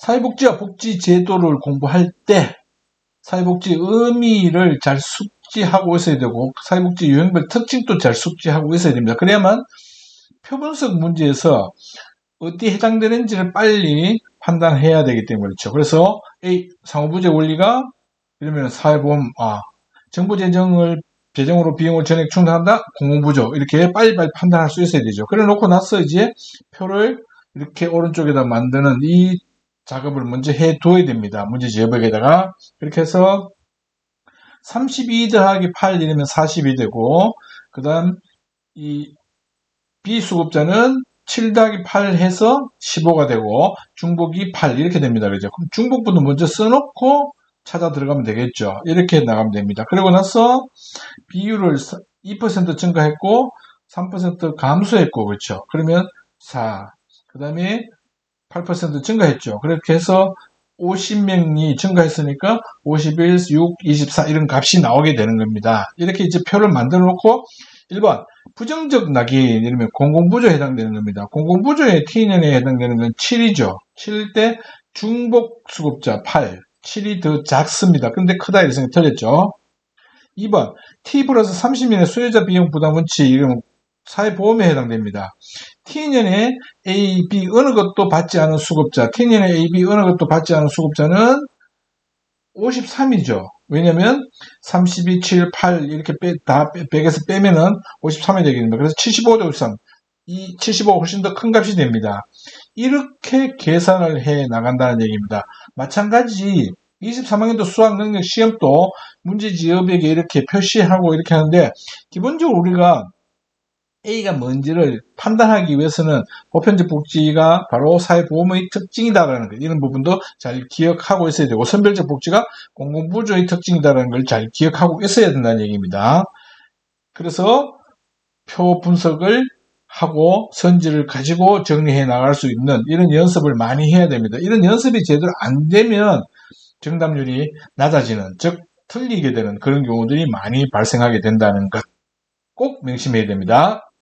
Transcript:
사회복지와 복지 제도를 공부할 때 사회복지 의미를 잘 숙지하고 있어야 되고 사회복지 유형별 특징도 잘 숙지하고 있어야 됩니다. 그래야만 표분석 문제에서 어디에 해당되는지를 빨리 판단해야 되기 때문에 그렇죠. 그래서 A 상호부재 원리가 이러면 사회보험 아 정부 재정을 재정으로 비용을 전액 충당한다 공공부조 이렇게 빨리빨리 판단할 수 있어야 되죠. 그래 놓고 나서 이제 표를 이렇게 오른쪽에다 만드는 이 작업을 먼저 해 둬야 됩니다. 문제 제목에다가 그렇게 해서 32 더하기 8 이러면 40이 되고 그 다음 이 비수급자는 7 더하기 8 해서 15가 되고 중복이 8 이렇게 됩니다. 그죠? 그럼 중복분도 먼저 써놓고 찾아 들어가면 되겠죠. 이렇게 나가면 됩니다. 그리고 나서 비율을 2% 증가했고 3% 감소했고 그렇죠. 그러면 4. 그 다음에 8% 증가했죠. 그렇게 해서 50명이 증가했으니까 51, 6, 24 이런 값이 나오게 되는 겁니다. 이렇게 이제 표를 만들어 놓고 1번 부정적 낙인 이러면 공공부조에 해당되는 겁니다. 공공부조의 T년에 해당되는 건 7이죠. 7일 때 중복 수급자 8, 7이 더 작습니다. 근데 크다 이랬으니 틀렸죠. 2번 T 플러스 30년의 수요자 비용 부담 원칙 이러면 사회보험에 해당됩니다. T년에 A, B 어느 것도 받지 않은 수급자, T년에 A, B 어느 것도 받지 않은 수급자는 53이죠. 왜냐면 32, 7, 8 이렇게 빼, 다 100에서 빼면은 53이 되게 됩니다. 그래서 75대 53. 이 75가 훨씬 더 큰 값이 됩니다. 이렇게 계산을 해 나간다는 얘기입니다. 마찬가지 23학년도 수학 능력 시험도 문제 지역에게 이렇게 표시하고 이렇게 하는데 기본적으로 우리가 A가 뭔지를 판단하기 위해서는 보편적 복지가 바로 사회보험의 특징이다라는 것, 이런 부분도 잘 기억하고 있어야 되고, 선별적 복지가 공공부조의 특징이다라는 걸 잘 기억하고 있어야 된다는 얘기입니다. 그래서 표 분석을 하고 선지를 가지고 정리해 나갈 수 있는 이런 연습을 많이 해야 됩니다. 이런 연습이 제대로 안 되면 정답률이 낮아지는, 즉, 틀리게 되는 그런 경우들이 많이 발생하게 된다는 것 꼭 명심해야 됩니다.